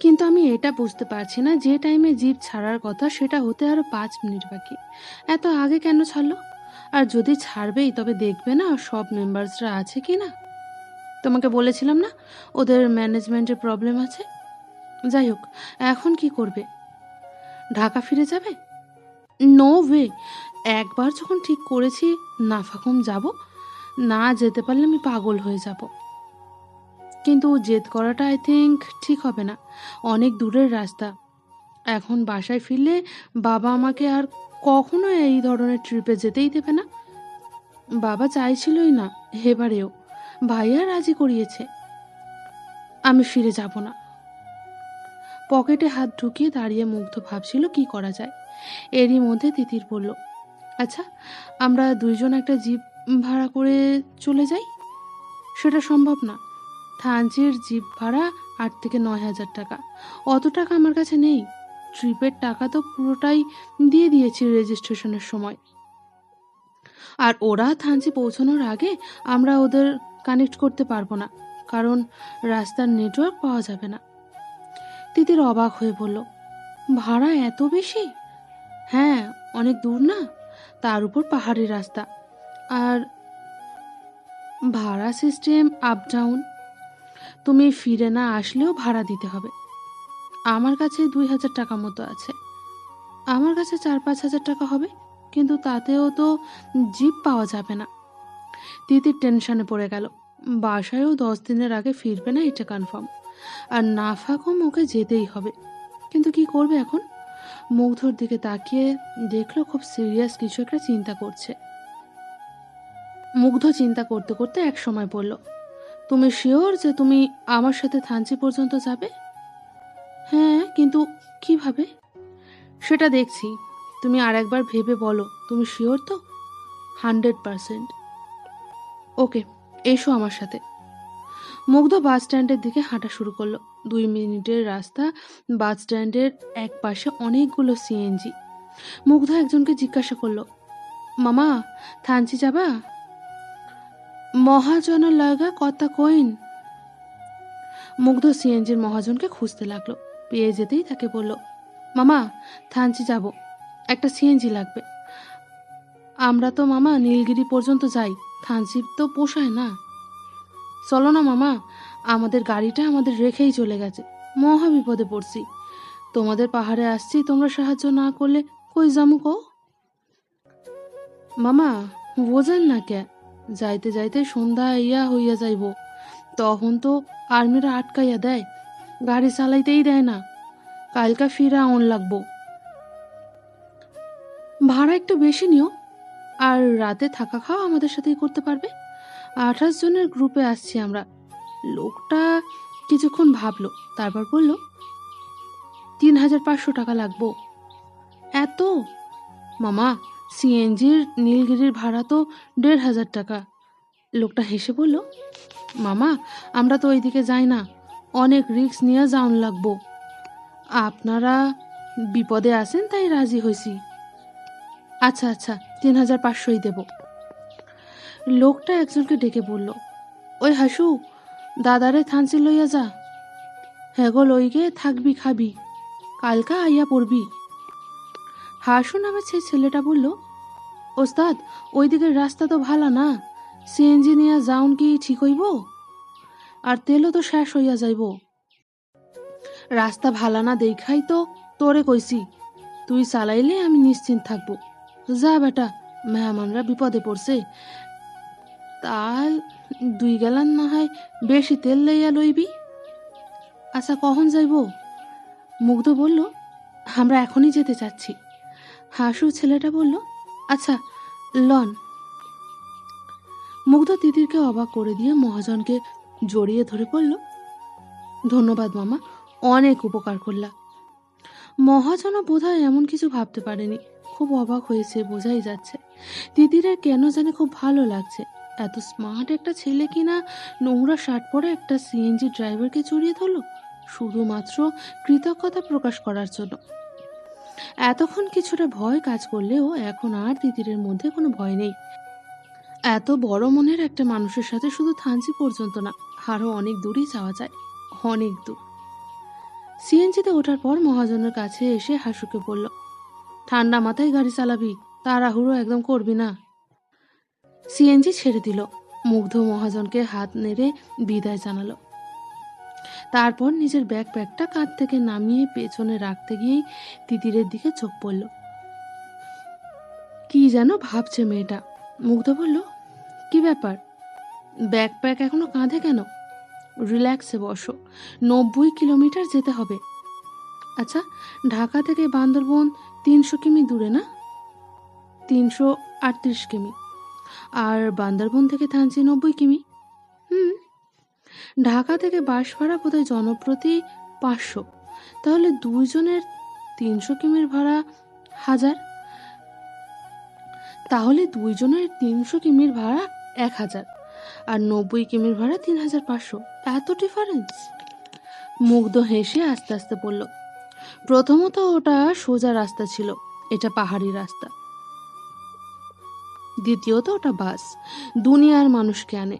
কিন্তু আমি এটা বুঝতে পারছি না যে টাইমে জিপ ছাড়ার কথা সেটা হতে আরও পাঁচ মিনিট বাকি। এত আগে কেন ছাড়লো? আর যদি ছাড়বেই, তবে দেখবে না সব মেম্বার্সরা আছে কি না তোমাকে বলেছিলাম না, ওদের ম্যানেজমেন্টের প্রবলেম আছে? যাই হোক, এখন কি করবে? ঢাকা ফিরে যাবে? নো ওয়ে একবার যখন ঠিক করেছি, নাফাকুম যাব। না যেতে পারলে আমি পাগল হয়ে যাব। কিন্তু জেদ করাটা আই থিঙ্ক ঠিক হবে না। অনেক দূরের রাস্তা। এখন বাসায় ফিরলে বাবা আমাকে আর কখনো এই ধরনের ট্রিপে যেতেই দেবে না। বাবা চাইছিলই না, এবারেও। ভাইয়া রাজি করিয়েছে। আমি ফিরে যাব না। পকেটে হাত ঢুকিয়ে দাঁড়িয়ে মুগ্ধ ভাবছিল কি করা যায়। এরই মধ্যে তিতির বলল আচ্ছা আমরা দুইজন একটা জিপ ভাড়া করে চলে যাই? সেটা সম্ভব না। থানচির জিপ ভাড়া আট থেকে নয় হাজার টাকা। অত টাকা আমার কাছে নেই। ট্রিপের টাকা তো পুরোটাই দিয়ে দিয়েছি রেজিস্ট্রেশনের সময়। আর ওরা থানচি পৌঁছানোর আগে আমরা ওদের কানেক্ট করতে পারব না, কারণ রাস্তার নেটওয়ার্ক পাওয়া যাবে না। তিতির অবাক হয়ে বলল, ভাড়া এত বেশি? হ্যাঁ অনেক দূর না। তার উপর পাহাড়ি রাস্তা। আর ভাড়া সিস্টেম আপ ডাউন তুমি ফিরে না আসলেও ভাড়া দিতে হবে। আমার কাছে দুই হাজার টাকা মতো আছে। আমার কাছে চার পাঁচ হাজার টাকা হবে, কিন্তু তাতেও তো জিপ পাওয়া যাবে না। তিতির টেনশনে পড়ে গেল। বাসায়ও দশ দিনের আগে ফিরবে না, এটা কনফার্ম আর নাফাকম ওকে যেতেই হবে। কিন্তু কি করবে এখন? মুগ্ধর দিকে তাকিয়ে দেখল খুব সিরিয়াস কিছু একটা চিন্তা করছে। মুগ্ধ চিন্তা করতে করতে এক সময় বলল তুমি শিওর যে তুমি আমার সাথে থানচি পর্যন্ত যাবে? হ্যাঁ কিন্তু কীভাবে? সেটা দেখছি। তুমি আর একবার ভেবে বলো। তুমি শিওর তো? হান্ড্রেড পারসেন্ট ওকে, এসো আমার সাথে। মুগ্ধ বাস স্ট্যান্ডের দিকে হাঁটা শুরু করল। দুই মিনিটের রাস্তা, বাস স্ট্যান্ডের এক পাশে অনেকগুলো সিএনজি মুগ্ধ একজনকে জিজ্ঞাসা করল, মামা, থানচি যাবা? মহাজন লাগা কথা কইন। মুগ্ধ সিএনজির মহাজনকে খুঁজতে লাগল। পেয়ে যেতেই তাকে বলল, মামা, থানচি যাব। একটা সিএনজি লাগবে। আমরা তো মামা নীলগিরি পর্যন্ত যাই। থানচি তো পোষায় না। চলো না মামা, আমাদের গাড়িটা আমাদের রেখেই চলে গেছে। মহা বিপদে পড়ছি। তোমাদের পাহাড়ে আসছি, তোমরা সাহায্য না করলে কই যামু কো মামা, বোঝেন না কে যাইতে যাইতে সন্ধ্যা ইয়া হইয়া যাইব। তখন তো আর্মিরা আটকাইয়া দেয়। গাড়ি চালাইতেই দেয় না। কালকা ফিরা অন লাগবো। ভাড়া একটু বেশি নিও। আর রাতে থাকা খাওয়া আমাদের সাথেই করতে পারবে। আঠাশ জনের গ্রুপে আসছি আমরা। লোকটা কিছুক্ষণ ভাবলো, তারপর বলল, তিন হাজার পাঁচশো টাকা লাগবো। এত? মামা সিএনজির নীলগিরির ভাড়া তো দেড় হাজার টাকা। লোকটা হেসে বলল, মামা, আমরা তো ওইদিকে যাই না। অনেক রিস্ক নিয়ে যাওন লাগবো। আপনারা বিপদে আছেন তাই রাজি হয়েছি আচ্ছা আচ্ছা তিন হাজার পাঁচশোই দেব। লোকটা একজনকে ডেকে বলল, ওই হাসু, দাদারে থানসি লইয়া যা। হ্যাঁ গো, লইগে থাকবি, খাবি। কালকা আইয়া পড়বি। হাসু নামের সেই ছেলেটা বলল, ওস্তাদ ওই দিকের রাস্তা তো ভালো না। সিএনজি নিয়ে যাউন কি ঠিক হইব? আর তেলও তো শেষ হইয়া যাইব। রাস্তা ভালো না দেখাই তো তোরে কইছি, তুই চালাইলে আমি নিশ্চিন্ত থাকব। যা বেটা, মেহমানরা বিপদে পড়ছে। তাই দুই গেলান না হয় বেশি তেল লইয়া লইবি। আচ্ছা কখন যাইব? মুগ্ধ বলল, আমরা এখনই যেতে চাচ্ছি। হাসু ছেলেটা বলল আচ্ছা লন। মুগ্ধ তিতিরকে অবাক করে দিয়ে মহাজনকে জড়িয়ে ধরে পড়ল ধন্যবাদ মামা, অনেক উপকার করলা। মহাজনও বোধহয় এমন কিছু ভাবতে পারেনি। খুব অবাক হয়েছে, বোঝাই যাচ্ছে। তিতিরের কেন জানে খুব ভালো লাগছে। এত স্মার্ট একটা ছেলে কিনা, নোংরা শার্ট পরে একটা সিএনজি ড্রাইভারকে চড়িয়ে ধরলো? শুধুমাত্র কৃতজ্ঞতা প্রকাশ করার জন্য। এতক্ষণ কিছুটা ভয় কাজ করলেও এখন আর তিতিরের মধ্যে কোনো ভয় নেই। এত বড় মনের একটা মানুষের সাথে শুধু থানচি পর্যন্ত না আরও অনেক দূরই যাওয়া যায়, অনেক দূর। সিএনজিতে ওঠার পর মহাজনের কাছে এসে হাসুকে বলল, ঠান্ডা মাথায় গাড়ি চালাবি, তাড়াহুড়ো একদম করবি না। সিএনজি ছেড়ে দিল। মুগ্ধ মহাজনকে হাত নেড়ে বিদায় জানালো। তারপর নিজের ব্যাগ প্যাকটা কাঁধ থেকে নামিয়ে পেছনে রাখতে গিয়েই তিতিরের দিকে চোখ পড়ল। কি যেন ভাবছে মেয়েটা। মুগ্ধ বলল, কি ব্যাপার? ব্যাগ প্যাক এখনও কাঁধে কেন? রিল্যাক্সে বসো। নব্বই কিলোমিটার যেতে হবে। আচ্ছা ঢাকা থেকে বান্দরবন তিনশো কিমি দূরে না? তিনশো আটত্রিশ কিমি। আর বান্দরবন থেকে থানচি নব্বই কিমি? হুম ঢাকা থেকে বাস ভাড়া বোধহয় জনপ্রতি পাঁচশো। তাহলে দুইজনের তিনশো কিমির ভাড়া হাজার? তাহলে দুইজনের তিনশো কিমির ভাড়া এক হাজার। আর নব্বই কিমির ভাড়া তিন হাজার পাঁচশো। এত ডিফারেন্স মুগ্ধ হেসে আস্তে আস্তে বলল, প্রথমত ওটা সোজা রাস্তা ছিল। এটা পাহাড়ি রাস্তা। দ্বিতীয়ত ওটা বাস। দুনিয়ার মানুষকে আনে।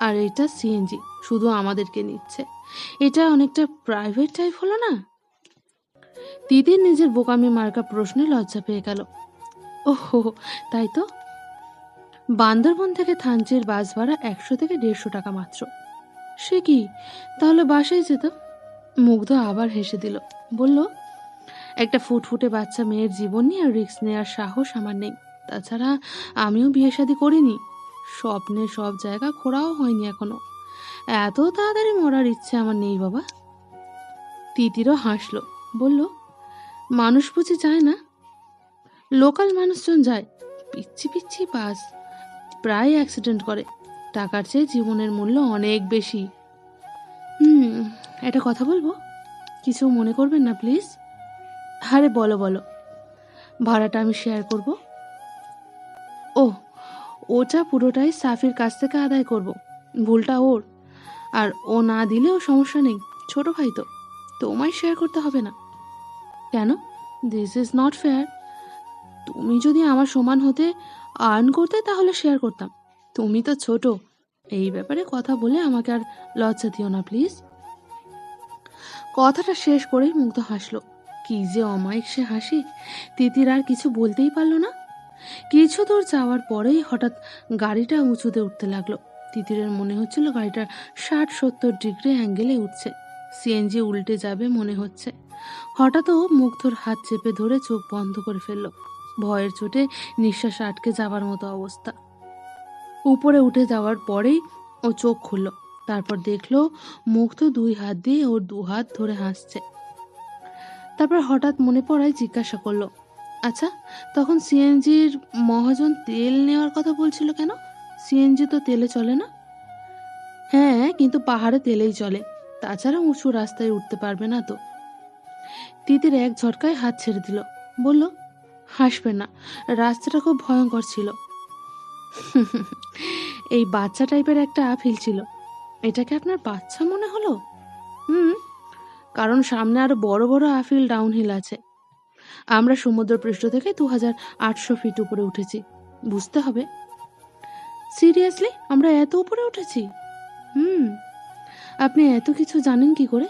আর এটা সিএনজি শুধু আমাদেরকে নিচ্ছে। এটা অনেকটা প্রাইভেট টাইপ হলো না? তিতির নিজের বোকামি মার্কা প্রশ্নে লজ্জা পেয়ে গেল। ওহো, তাই তো? বান্দরবন থেকে থানচির বাস ভাড়া একশো থেকে দেড়শো টাকা মাত্র। সে কি? তাহলে বাসায় যেত? মুগ্ধ আবার হেসে দিল। বলল, একটা ফুটফুটে বাচ্চা মেয়ের জীবন নিয়ে রিস্ক নেওয়ার সাহস আমার নেই। তাছাড়া আমিও বিয়ে শাদী করিনি। স্বপ্নে সব জায়গা খোঁড়াও হয়নি এখনও। এত তাড়াতাড়ি মরার ইচ্ছে আমার নেই বাবা। তিতিরও হাসলো, বলল, মানুষ বুঝি যায় না? লোকাল মানুষজন যায়, পিচ্ছি পিচ্ছি বাস, প্রায় অ্যাক্সিডেন্ট করে। টাকার চেয়ে জীবনের মূল্য অনেক বেশি। হুম, একটা কথা বলব? কিছু মনে করবেন না, প্লিজ? আরে বলো বলো। ভাড়াটা আমি শেয়ার করব। ওটা পুরোটাই সাফির কাছ থেকে আদায় করব। ভুলটা ওর। আর ও না দিলেও সমস্যা নেই। ছোট ভাই তো। তোমায় শেয়ার করতে হবে না। কেন? দিস ইজ নট ফেয়ার তুমি যদি আমার সমান হতে আর্ন করতে, তাহলে শেয়ার করতাম। তুমি তো ছোট। এই ব্যাপারে কথা বলে আমাকে আর লজ্জা দিও না প্লিজ কথাটা শেষ করেই মুগ্ধ হাসলো। কি যে অমায়িক সে হাসি। তিতির আর কিছু বলতেই পারল না। কিছু দূর যাওয়ার পরেই হঠাৎ গাড়িটা উঁচুতে উঠতে লাগল। তিতিরের মনে হচ্ছিল গাড়িটা ষাট সত্তর ডিগ্রি অ্যাঙ্গেলে উঠছে। সিএনজি উল্টে যাবে মনে হচ্ছে। হঠাৎও মুগ্ধর হাত চেপে ধরে চোখ বন্ধ করে ফেলল। ভয়ের চোটে নিঃশ্বাস আটকে যাবার মতো অবস্থা। উপরে উঠে যাওয়ার পরেই ও চোখ খুলল। তারপর দেখল মুগ্ধ দুই হাত দিয়ে ওর দু হাত ধরে হাসছে। তারপর হঠাৎ মনে পড়ায় জিজ্ঞাসা করল আচ্ছা তখন সিএনজির মহাজন তেল নেওয়ার কথা বলছিল কেন? সিএনজি তো তেলে চলে না? হ্যাঁ কিন্তু পাহাড়ে তেলেই চলে। তাছাড়া উঁচু রাস্তায় উঠতে পারবে না তো। তিতির এক ঝটকায় হাত ছেড়ে দিল। বলল, হাসবে না। রাস্তাটা খুব ভয়ঙ্কর ছিল। এই বাচ্চা টাইপের একটা আফিল ছিল। এটাকে আপনার বাচ্চা মনে হলো? হুম, কারণ সামনে আরও বড় বড় আফিল ডাউনহিল আছে। আমরা সমুদ্রপৃষ্ঠ থেকে দু হাজার আটশো ফিট উপরে উঠেছি। বুঝতে হবে? সিরিয়াসলি, আমরা এত উপরে উঠেছি? হুম। আপনি এত কিছু জানেন কি করে?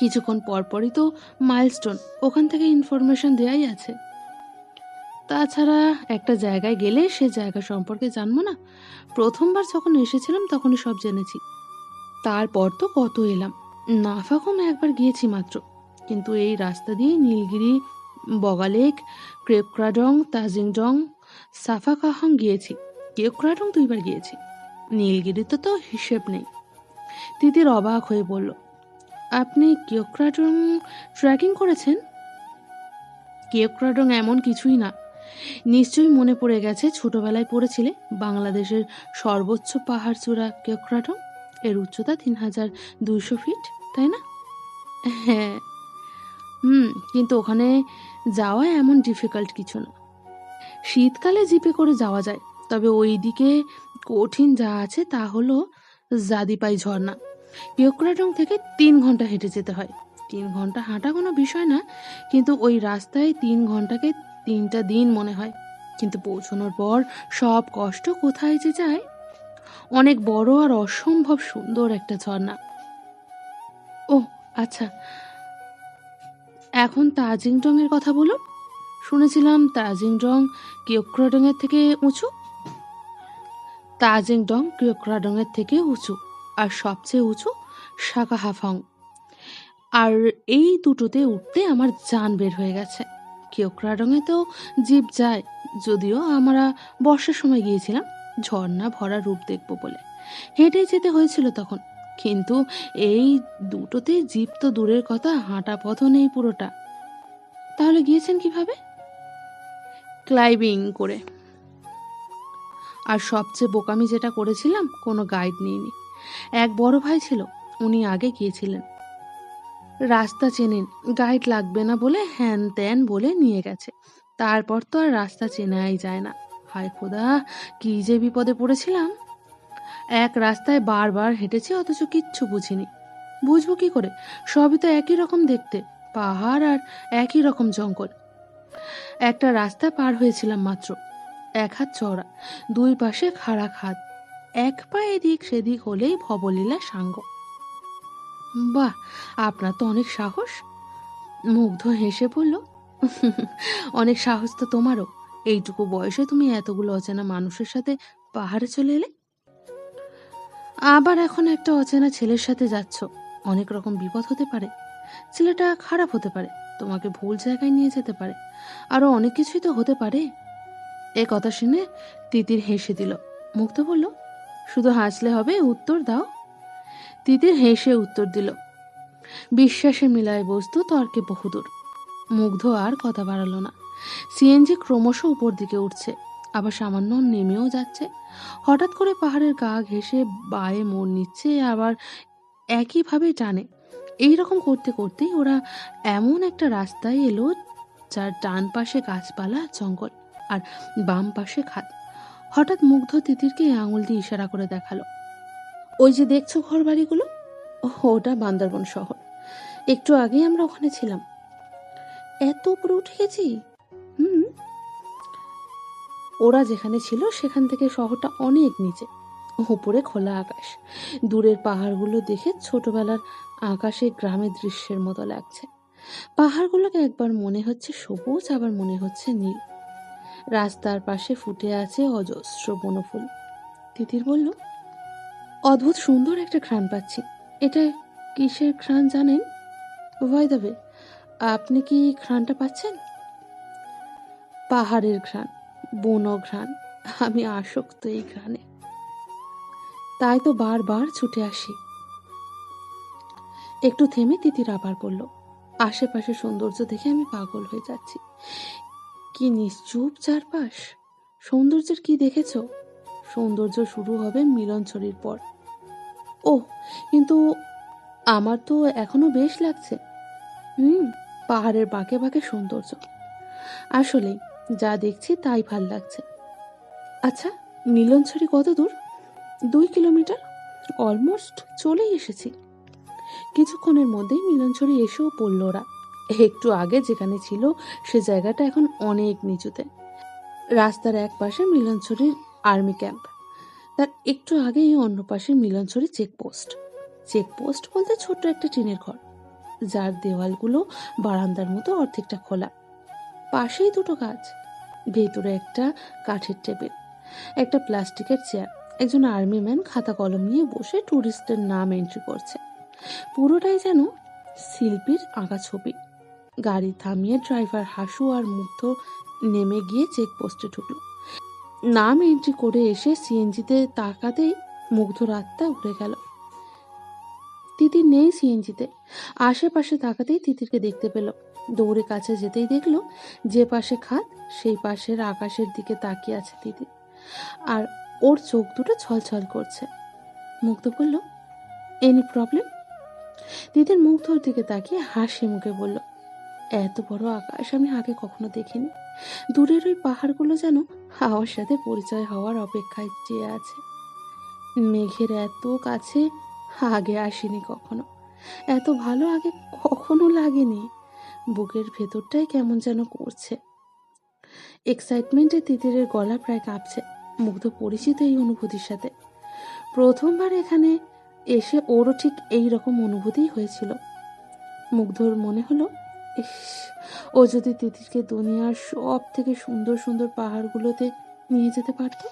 কিছুক্ষণ পরপরই তো মাইলস্টোন, ওখান থেকে ইনফরমেশন দেয়াই আছে। তাছাড়া একটা জায়গায় গেলে সে জায়গা সম্পর্কে জানব না? প্রথমবার যখন এসেছিলাম তখনই সব জেনেছি। তারপর তো কত এলাম। নাফাকম একবার গিয়েছি মাত্র। কিন্তু এই রাস্তা দিয়ে নীলগিরি, বগালেক, ক্রেপক্রাডং, তাজিংডং, সাফাকাহং গিয়েছি। কেপক্রাডং দুইবার গিয়েছি। নীলগিরিতে তো হিসেব নেই। তিতির অবাক হয়ে বলল, আপনি কিয়োক্রাডং ট্র্যাকিং করেছেন? কিয়োক্রাডং এমন কিছুই না। নিশ্চয়ই মনে পড়ে গেছে ছোটবেলায় পড়েছিলে বাংলাদেশের সর্বোচ্চ পাহাড় চূড়া কিয়োক্রাডং এর উচ্চতা তিন হাজার দুইশো ফিট, তাই না? কিন্তু ওখানে যাওয়া এমন ডিফিকাল্ট কিছু না। শীতকালে জিপে করে যাওয়া যায়, তবে ওই দিকে কঠিন যা আছে তা হলো জাদিপাই ঝর্ণা। পিওক্রাডং থেকে তিন ঘণ্টা হেঁটে যেতে হয়। তিন ঘণ্টা হাঁটা কোনো বিষয় না, কিন্তু ওই রাস্তায় তিন ঘন্টাকে তিনটা দিন মনে হয়। কিন্তু পৌঁছানোর পর সব কষ্ট কোথায় যে যায়? অনেক বড় আর অসম্ভব সুন্দর একটা ঝর্ণা। ও আচ্ছা এখন তাজিংডং এর কথা বলুন শুনেছিলাম তাজিংডং কিয়ক্রাডং এর থেকে উঁচু। তাজিংডং কিয়ক্রাডং এর থেকে উঁচু আর সবচেয়ে উঁচু শাকা হাফং আর এই দুটোতে উঠতে আমার জান বের হয়ে গেছে। কিয়ক্রাডংয়ে তো জিপ যায়, যদিও আমরা বর্ষার সময় গিয়েছিলাম, ঝর্ণা ভরা রূপ দেখব বলে। হেঁটে যেতে হয়েছিল তখন। কিন্তু এই দুটোতে জিপ তো দূরের কথা, হাঁটা পথও নেই পুরোটা। তাহলে গিয়েছেন কীভাবে? ক্লাইম্বিং করে। আর সবচেয়ে বোকামি যেটা করেছিলাম, কোনো গাইড নিইনি। এক বড় ভাই ছিল, উনি আগে গিয়েছিলেন। রাস্তা চেনেন, গাইড লাগবে না বলে হ্যান ত্যান বলে নিয়ে গেছে। তারপর তো আর রাস্তা চেনাই যায় না। হায় খোদা, কি যে বিপদে পড়েছিলাম। এক রাস্তায় বারবার হেঁটেছি, অথচ কিচ্ছু বুঝিনি। বুঝব কি করে? সবই তো একই রকম দেখতে, পাহাড় আর একই রকম জঙ্গল। একটা রাস্তা পার হয়েছিলাম মাত্র, এক হাত চওড়া, দুই পাশে খাড়া খাদ, এক পা এদিক সেদিক হলেই ভবলীলা সাঙ্গ। বাহ, আপনার তো অনেক সাহস। মুগ্ধ হেসে বলল, অনেক সাহস তো তোমারও। এইটুকু বয়সে তুমি এতগুলো অচেনা মানুষের সাথে পাহাড়ে চলে এলে? আবার এখন একটা অচেনা ছেলের সাথে যাচ্ছ। অনেক রকম বিপদ হতে পারে। ছেলেটা খারাপ হতে পারে। তোমাকে ভুল জায়গায় নিয়ে যেতে পারে। আরও অনেক কিছুই তো হতে পারে। এ কথা শুনে তিতির হেসে দিল। মুক্ত বলল, শুধু হাসলে হবে, উত্তর দাও। তিতির হেসে উত্তর দিল বিশ্বাসে মিলায় বস্তু তর্কে বহুদূর। মুগ্ধ আর কথা বাড়ালো না। সিএনজি ক্রমশ উপর দিকে উঠছে। আবার সামান্য নেমেও যাচ্ছে। হঠাৎ করে পাহাড়ের গা ঘেঁষে বায়ে মোড় নিচ্ছে, আবার একইভাবে টানে। এই রকম করতে করতেই ওরা এমন একটা রাস্তায় এলো, যার ডান পাশে গাছপালা, জঙ্গল আর বাম পাশে খাদ হঠাৎ মুগ্ধ তিতিরকে আঙুল দিয়ে ইশারা করে দেখাল। ওই যে দেখছ ঘর বাড়িগুলো ওটা বান্দরবন শহর। একটু আগেই আমরা ওখানে ছিলাম। এত উপরে উঠে গেছি? ওরা যেখানে ছিল সেখান থেকে শহরটা অনেক নিচে, উপরে খোলা আকাশ। দূরের পাহাড়গুলো দেখে ছোটবেলার আকাশে গ্রামের দৃশ্যের মতো লাগছে। পাহাড়গুলোকে একবার মনে হচ্ছে সবুজ, আবার মনে হচ্ছে নীল। রাস্তার পাশে ফুটে আছে অজস্র বনফুল। তিতির বলল, অদ্ভুত সুন্দর একটা ঘ্রাণ পাচ্ছি। এটা কিসের ঘ্রাণ জানেন? ভয় দেবে আপনি কি ঘ্রাণটা পাচ্ছেন? পাহাড়ের ঘ্রাণ। বন ঘ্রাণ আমি আসক্ত এই ঘ্রাণে। তাই তো বারবার ছুটে আসি। একটু থেমে তিতির আবার বলল, আশেপাশে সৌন্দর্য দেখে আমি পাগল হয়ে যাচ্ছি। কি নিশ্চুপ চারপাশ? সৌন্দর্যের কি দেখেছ? সৌন্দর্য শুরু হবে মিলনছড়ির পর। ও কিন্তু আমার তো এখনও বেশ লাগছে। হুম, পাহাড়ের বাঁকে বাঁকে সৌন্দর্য। আসলেই যা দেখছি তাই ভালো লাগছে। আচ্ছা মিলনছড়ি কত দূর? দুই কিলোমিটার? অলমোস্ট চলেই এসেছি। কিছুক্ষণের মধ্যেই মিলনছড়ি এসেও পড়ল ওরা। একটু আগে যেখানে ছিল, সে জায়গাটা এখন অনেক নিচুতে। রাস্তার এক পাশে মিলনছড়ির আর্মি ক্যাম্প। তার একটু আগেই অন্য পাশে মিলনছড়ি চেকপোস্ট। চেকপোস্ট বলতে ছোট্ট একটা টিনের ঘর। যার দেওয়ালগুলো বারান্দার মতো অর্ধেকটা খোলা। পাশেই দুটো গাছ। ভেতরে একটা কাঠের টেবিল, একটা প্লাস্টিকের চেয়ার। একজন আর্মি ম্যান খাতা কলম নিয়ে বসে ট্যুরিস্টের নাম এন্ট্রি করছে। পুরোটাই যেন শিল্পীর আঁকা ছবি। গাড়ি থামিয়ে ড্রাইভার হাসু আর মুগ্ধ নেমে গিয়ে চেকপোস্টে ঢুকলো। নাম এন্ট্রি করে এসে সিএনজিতে তাকাতেই মুগ্ধ রাতটা উড়ে গেল। তিতির নেই সিএনজিতে। আশেপাশে তাকাতেই তিতিরকে দেখতে পেল। দৌড়ে কাছে যেতেই দেখল যে পাশে খাত সেই পাশের আকাশের দিকে তাকিয়ে আছে দিদি আর ওর চোখ দুটো ছলছল করছে। মুগ্ধ বলল এনি প্রবলেম তিতির মুগ্ধর দিকে তাকিয়ে হাসি মুখে বলল, এত বড় আকাশ আমি আগে কখনো দেখিনি। দূরের ওই পাহাড়গুলো যেন হাওয়ার সাথে পরিচয় হওয়ার অপেক্ষায় চেয়ে আছে। মেঘের এত কাছে আগে আসেনি কখনো। এত ভালো আগে কখনো লাগেনি। বুকের ভেতরটাই কেমন যেন করছে। এক্সাইটমেন্টে তিতিরের গলা প্রায় কাঁপছে, মুগ্ধ পরিচিত এই অনুভূতির সাথে। প্রথমবার এখানে এসে ওরও ঠিক এই রকম অনুভূতিই হয়েছিল। মুগ্ধর মনে হলো, ইস, ও যদি তিতিরকে দুনিয়ার সব থেকে সুন্দর সুন্দর পাহাড়গুলোতে নিয়ে যেতে পারতো?